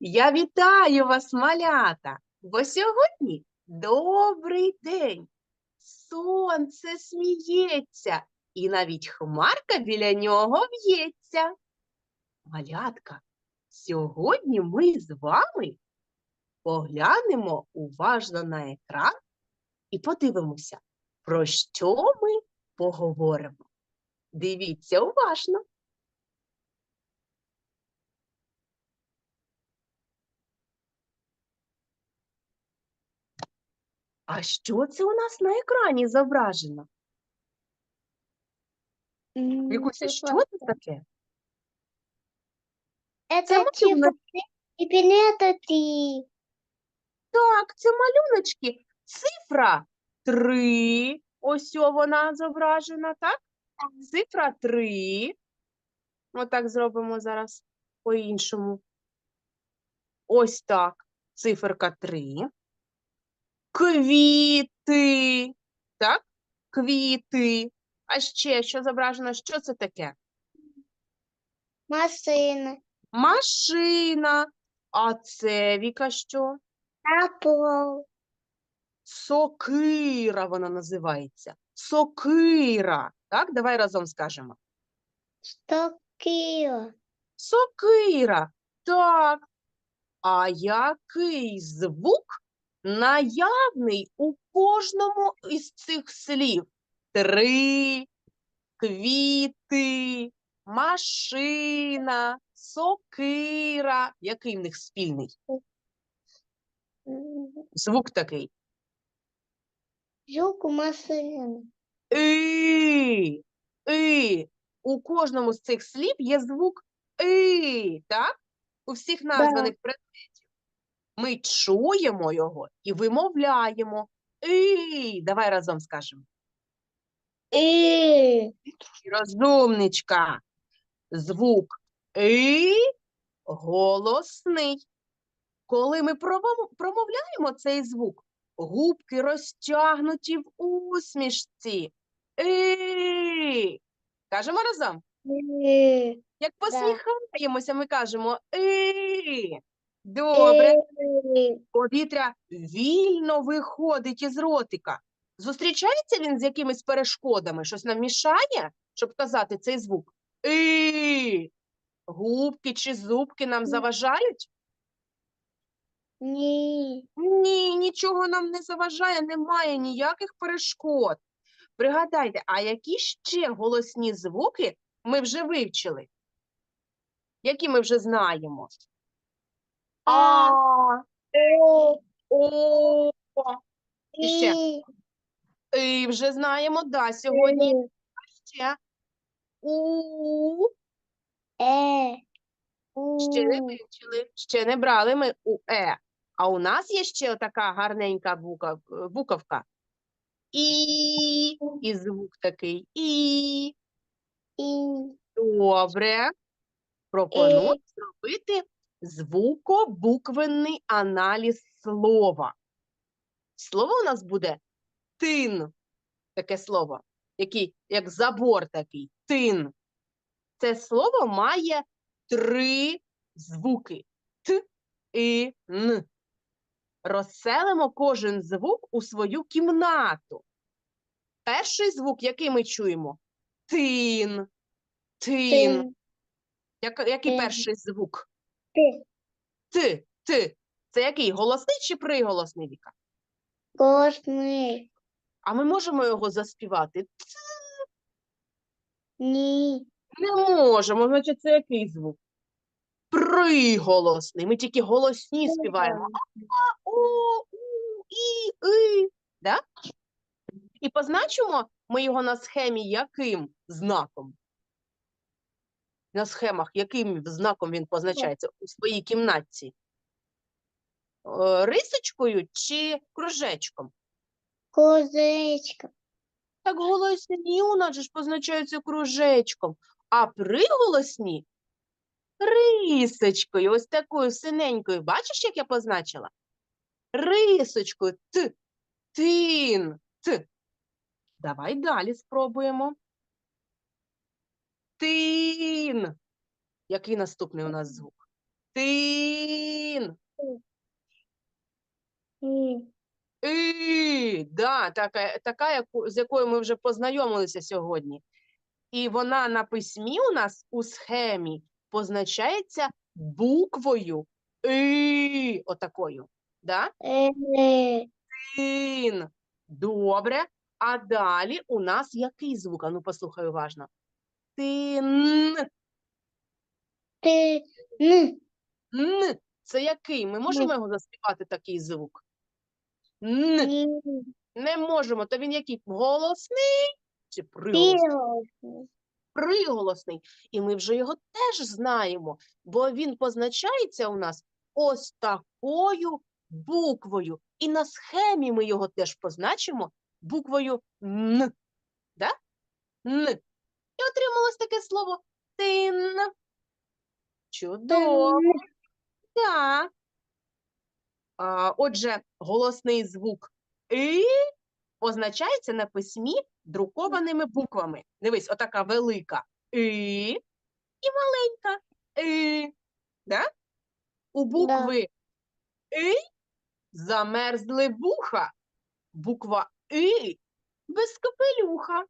Я вітаю вас, малята, бо сьогодні добрий день. Сонце сміється, і навіть хмарка біля нього в'ється. Малятка, сьогодні ми з вами поглянемо уважно на екран і подивимося, про що ми поговоримо. Дивіться уважно. А що це у нас на екрані зображено? Вікуся, що це таке? Це Это малюнок. и три. Так, це малюночки. Цифра 3. Ось о вона зображена, так? Цифра 3. Отак зробимо зараз по-іншому. Ось так. Циферка 3. Квіти. Так? Квіти. А ще що зображено? Що це таке? Машина. Машина. А це Віка що? Апл. Сокира вона називається. Сокира. Так, давай разом скажемо. Сто кило. Сокира. Так. А який звук наявний у кожному із цих слів? Три, квіти, машина, сокира. Який в них спільний? Звук такий. Звук машины. И. И. У кожному з цих слів є звук И, так? У всіх названих предметів. Ми чуємо його і вимовляємо. И. Давай разом скажемо. И. Розумничка. Звук И голосний. Коли ми промовляємо цей звук, губки розтягнуті в усмішці. И. Кажемо разом. И. Як посміхаємося, ми кажемо И. Добре. И. Повітря вільно виходить із ротика. Зустрічається він з якимись перешкодами? Щось нам мішає, щоб казати цей звук? И. Губки чи зубки нам заважають? Ни. Ні, нічого нам не заважає, немає ніяких перешкод. Пригадайте, а які ще голосні звуки ми вже вивчили? Які ми вже знаємо? А. О. О, І ще. І вже знаємо, да, сьогодні И. ще. У, Э. ще не вивчили, ще не брали ми у Е. А у нас є ще така гарненька букав, е, буковка. І, і звук такий. І. И. Добре. Пропоную Е. зробити звукобуквенний аналіз слова. Слово у нас буде тин. Таке слово, який, як забор такий. Тин. Це слово має три звуки Т і Н. Розселимо кожен звук у свою кімнату. Перший звук, який ми чуємо? Тин. Тин. Ты. Як, який Тин. перший звук? Ты. Т. Т. Це який? Голосний чи приголосний Віка? Гостный. А ми можемо його заспівати? Ни. Не можемо, значить, це який звук? Приголосний. Ми тільки голосні співаємо. А, о, у, і, и. Да? І позначимо ми його на схемі яким знаком? На схемах, яким знаком він позначається у своїй кімнатці? Е, Рисочкою чи кружечком? Козечка. Так голосні у нас же ж позначаються кружечком, а приголосні рисочкою, ось такою синенькою. Бачиш, як я позначила? Рисочкою т, тин, т. Давай далі спробуємо. Тин. Який наступний у нас звук? Тин. І, да, така, така яку, з якою ми вже познайомилися сьогодні. І вона на письмі у нас у схемі позначається буквою І, отакою. Да? Э. Тин. Добре. А далі у нас який звук? А ну послухай уважно. Тин. Ты. Н. Н. Це який? Ми можемо його заспівати такий звук? Н. Не можемо. То він який? Голосний чи приголосний? Пиросы. Приголосний. І ми вже його теж знаємо, бо він позначається у нас ось такою буквою. І на схемі ми його теж позначимо буквою Н. Да? Н. І отрималось таке слово тин. Чудово. Так. А, отже, голосний звук «и» позначається на письмі друкованими буквами. Дивись, отака велика «и» і маленька «и». Да? У букви «и» замерзли вуха. Буква «и» без капелюха.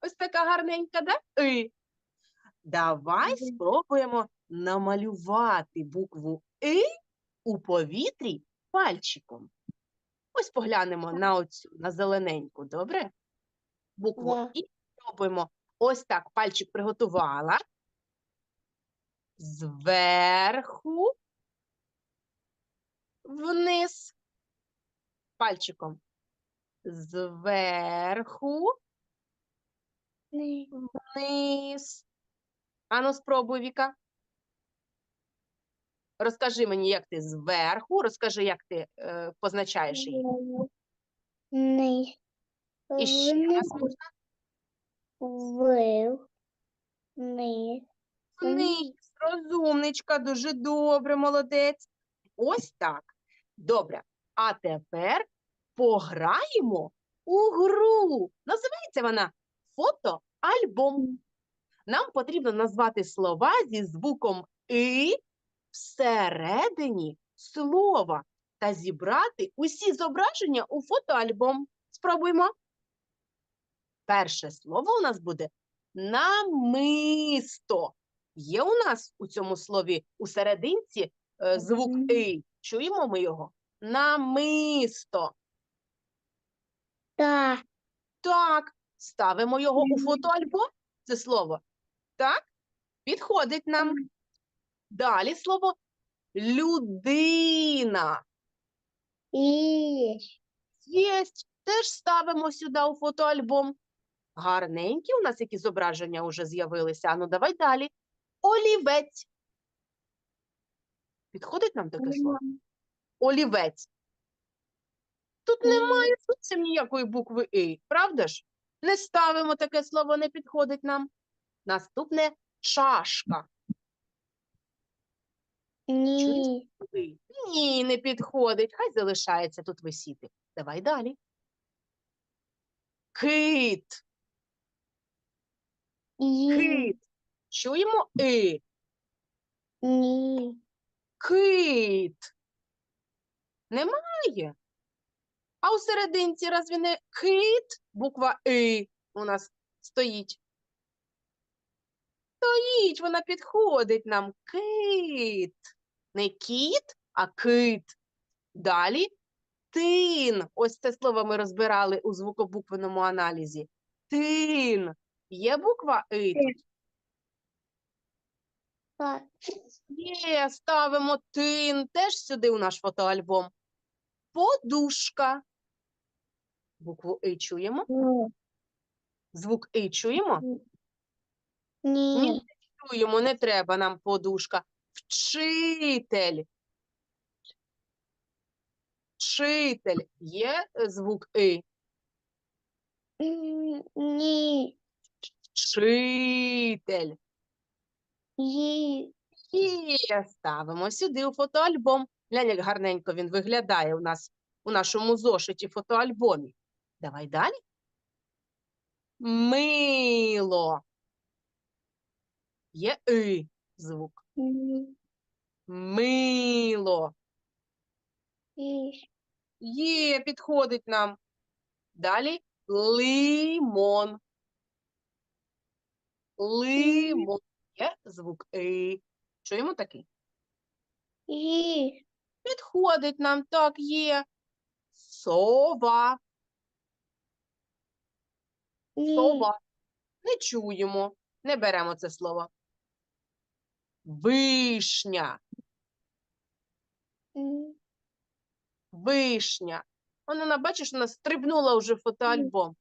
Ось така гарненька, да? «и». Давай спробуємо намалювати букву «и» у повітрі пальчиком. Ось поглянемо на оцю, на зелененьку, добре? Букву. «і» спробуємо. Ось так, пальчик приготувала. Зверху вниз. Пальчиком. Зверху. Вниз. Ану, спробуй, Віка. Розкажи мені, як ти зверху, розкажи, як ти е, позначаєш її. Ни. І ще раз можна Вверх. Вниз. вниз. Розумничка, дуже добре, молодець. Ось так. Добре. А тепер пограємо у гру. Називається вона фотоальбом. Нам потрібно назвати слова зі звуком «и» всередині слова та зібрати усі зображення у фотоальбом. Спробуймо. Перше слово у нас буде намисто. Є у нас у цьому слові у серединці е, звук «и». Чуємо ми його? Намисто. Да. Так, ставимо його у фотоальбом, це слово. Так, підходить нам. Далі слово людина. Єсть, теж ставимо сюди у фотоальбом. Гарненькі у нас які зображення вже з'явилися. Ану, давай далі. Олівець. Підходить нам таке слово? Олівець. Тут немає зовсім ніякої букви «и», правда ж? Не ставимо таке слово, не підходить нам. Наступне чашка. «и». Ні, не підходить. Хай залишається тут висіти. Давай далі. Кит. И. Кит. Чуємо «и». Ни. Кит. Немає. А у серединці разві не кит? Буква «и» у нас стоїть. Стоїть, вона підходить нам. Кит. Не кіт, а кит. Далі тин. Ось це слово ми розбирали у звукобуквеному аналізі. Тин. Є буква «и» Так. Є, ставимо тин теж сюди у наш фотоальбом. Подушка. Букву «и» чуємо? Ну. Звук «и» чуємо? Ни. Ні, чуємо, не треба нам подушка. Вчитель. Вчитель. Є звук «и»? Ни. Вчитель. Yi. Є, ставимо сюди у фотоальбом. Глянь, як гарненько він виглядає у нас у нашому зошиті фотоальбомі. Давай далі. Мило. Є «и» звук. Мило. Є, підходить нам. Далі лимон. Лимон. Є звук и. Чуємо такий? Ї. Підходить нам, так, є. Сова. Сова. Не чуємо, не беремо це слово. Вишня. Вишня. Вона, на- бачиш, вона стрибнула вже в фотоальбом.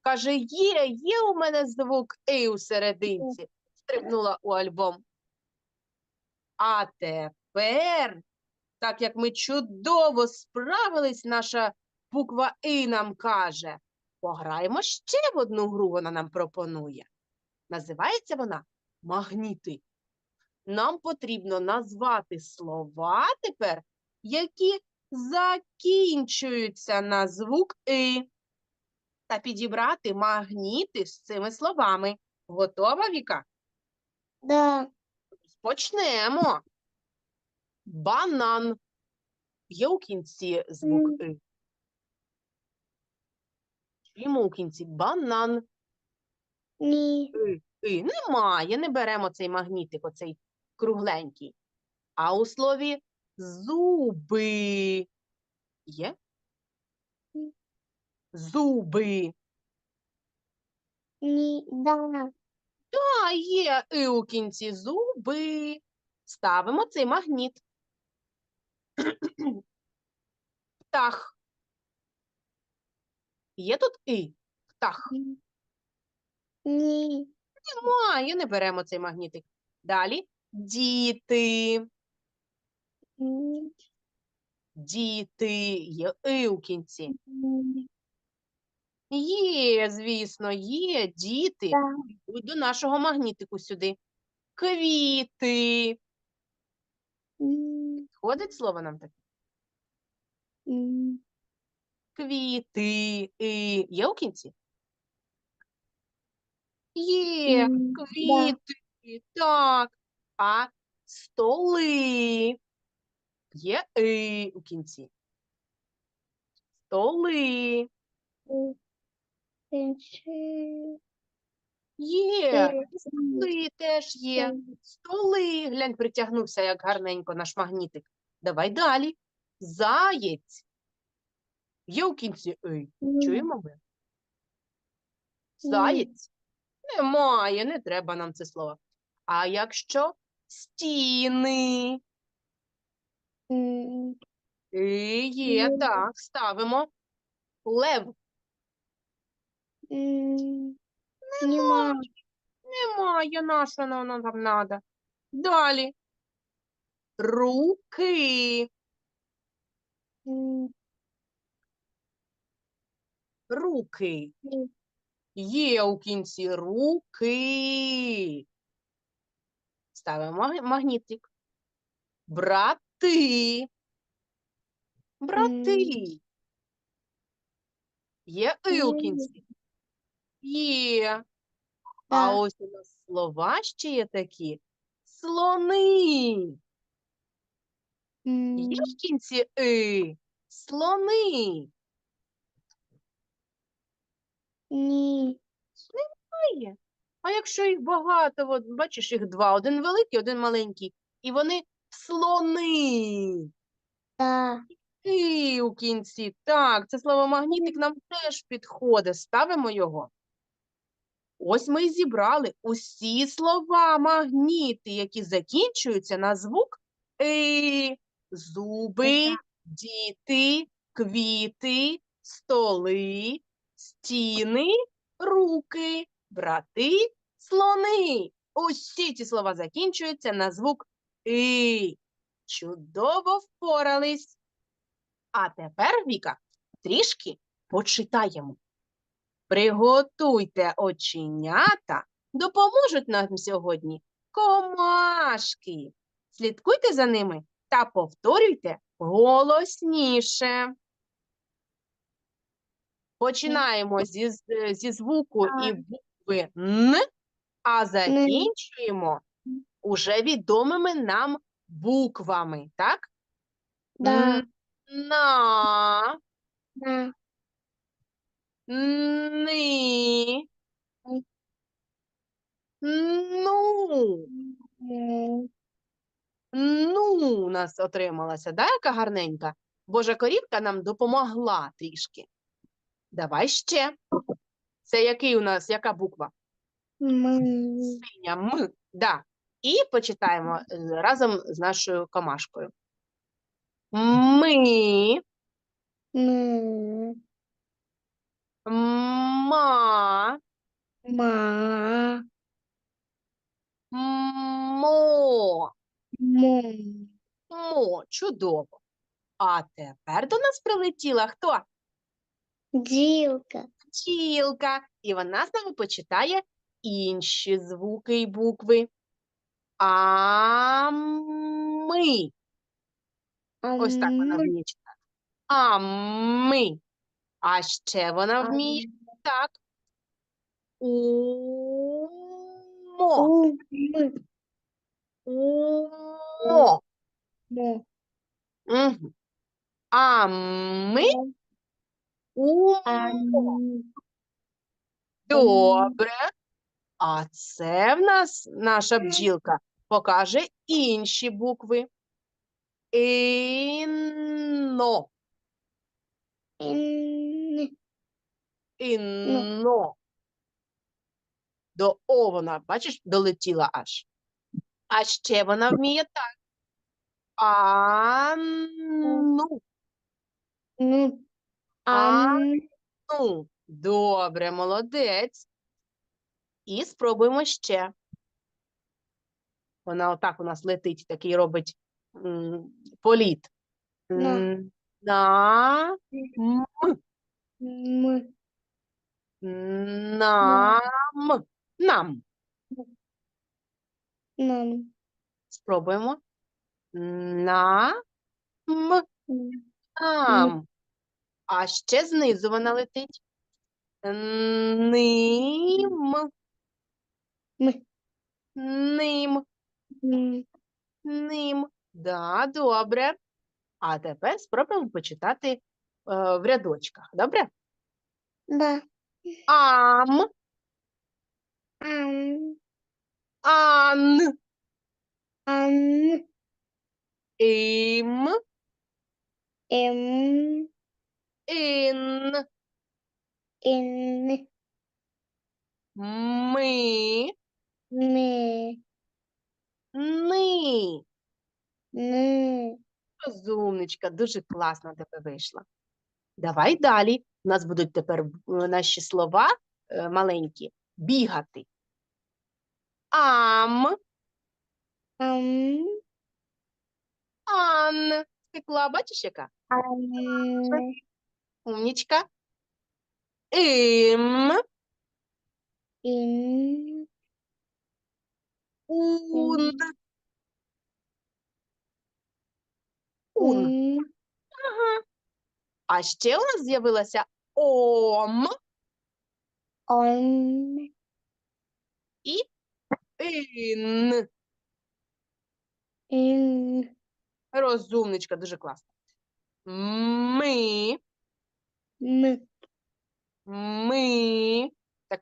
Каже, є, є у мене звук «и» у серединці. Стрибнула у альбом. А тепер, так як ми чудово справились, наша буква «и» нам каже, пограємо ще в одну гру, вона нам пропонує. Називається вона «Магніти». Нам потрібно назвати слова тепер, які закінчуються на звук «и» та підібрати магніти з цими словами. Готова, Віка? Да. Почнемо. Банан. Є у кінці звук. «и». Чуємо у кінці банан. Ні. «и». «и». Немає, не беремо цей магнітик, оцей кругленький. А у слові зуби. Є? М. Зуби. Ні. Да. А є і у кінці зуби. Ставимо цей магніт. Птах. Є тут і. Птах. Ні. Немає, не беремо цей магнітик. Далі діти. Ні. Діти. Є і у кінці. Ні. Є, звісно, є діти. Йдуть До нашого магнітику сюди. Квіти. Ні. Ходить слово нам таке? Ні. Квіти. І. Є у кінці? Є. Квіти. Так. А столи. Є і у кінці. Столи. Є. Столи теж є. Столи. Глянь, притягнувся як гарненько наш магнітик. Давай далі. Заєць. Є у кінці «й». Чуємо ми? Заєць? Немає, не треба нам це слово. А якщо стіни? І є, так, ставимо. Лев. Немає, на що воно нам надо. Далі. Руки. Руки. Є у кінці руки. Ставимо маг- магнітик. Брати. Брати. Є і у кінці. Є. А ось у нас слова ще є такі. Слони. Є в кінці и. Слони. Ні. Є. А якщо їх багато, от, бачиш, їх два, один великий, один маленький, і вони слони. Да. І у кінці. Так, це слово магнітик нам теж підходить. Ставимо його. Ось ми і зібрали усі слова магніти, які закінчуються на звук «и». Зуби, діти, квіти, столи, стіни, руки, брати, слони. Усі ці слова закінчуються на звук «и». Чудово впорались. А тепер, Віка, трішки почитаємо. Приготуйте оченята, допоможуть нам сьогодні комашки. Слідкуйте за ними та повторюйте голосніше. Починаємо зі, зі звуку і букви Н, а закінчуємо уже відомими нам буквами, так? Да. На, На. ни, ну. Ну, у нас отрималася, да, яка гарненька? Божа корівка нам допомогла трішки. Давай ще. Це який у нас, яка буква? М. Синя М. Да. І почитаємо е, разом з нашою комашкою. Ми, М. ма, Ма. мо. Мо. Мо, чудово. А тепер до нас прилетіла хто? Ділка. Бджілка. І вона з нами почитає інші звуки і букви. А ми. Ось так вона вміє читати. А ми. А ще вона вміє так. Умо. У. Ми. Умо. Мо. Мгм. А ми Добре. А це в нас наша бджілка покаже інші букви. Інно. Інно. До О вона, бачиш, долетіла аж. А ще вона вміє так. Анну. А. Ну, добре, молодець. І спробуємо ще. Вона отак у нас летить, такий робить м, політ. На. М, На, м, Ми. нам, нам. Нам. Спробуємо. На, м, М. нам. А ще знизу вона летить. Ним, ним. Ним. Да, добре. А тепер спробуємо почитати е, в рядочках. Добре? Да. Ам, Ам. ан, Ан. ім, Ем. Ін, Ін. ми, Ми. ни. Ни. Розумничка, дуже класно тебе вийшла. Давай далі. У нас будуть тепер е, наші слова е, маленькі бігати. Ам, Ам. ан. Стекла, бачиш, яка? Ам. Умнічка. Ім, Ін. ун. Ун. Ага. А ще у нас з'явилася ом Он. і ін. Ін. Розумничка, дуже класно. Ми,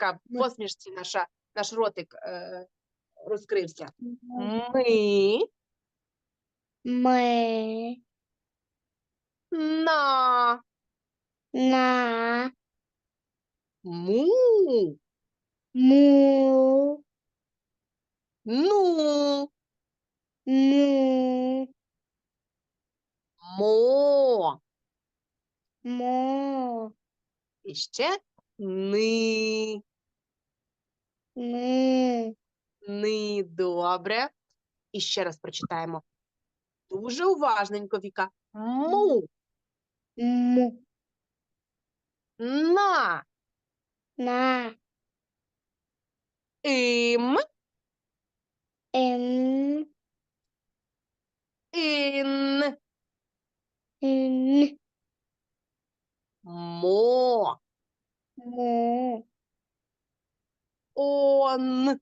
Така посмішці наша, наш ротик е, розкрився. Ми Ми. на На. му, Му. ну, Му. мо. Мо. І ще ни. Ни, добре. І ще раз прочитаємо. Дуже уважненько, Віка. Му, Му. на, На. ім, Ем. ін, Ін. мо, Му. Он.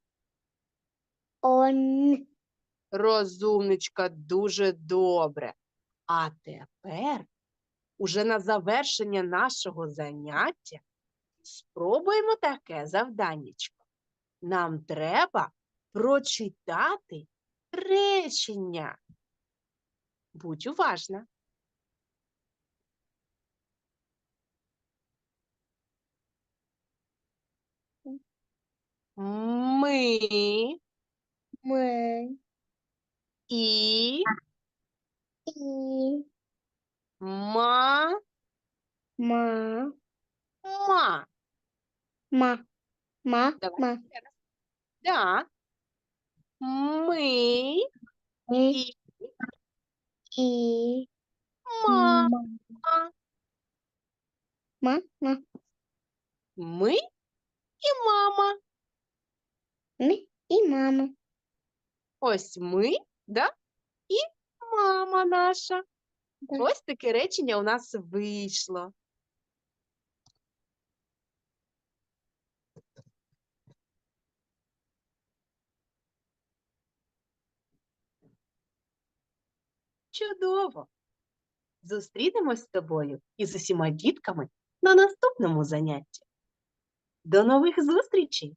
Он. Розумничка, дуже добре. А тепер уже на завершення нашого заняття спробуємо таке завданнячко. Нам треба прочитати речення. Будь уважна. Ми Ми. і І. ма Ма. ма. Ма. Ма. Давай Ма. ще раз. Да. Ми Ми. і І. ма. Ма. Ма. Ма. Ми і мама. Ми. І мама. Ось ми, да? І мама наша. Так. Ось таке речення у нас вийшло. Чудово! Зустрінемось з тобою і з усіма дітками на наступному занятті. До нових зустрічей!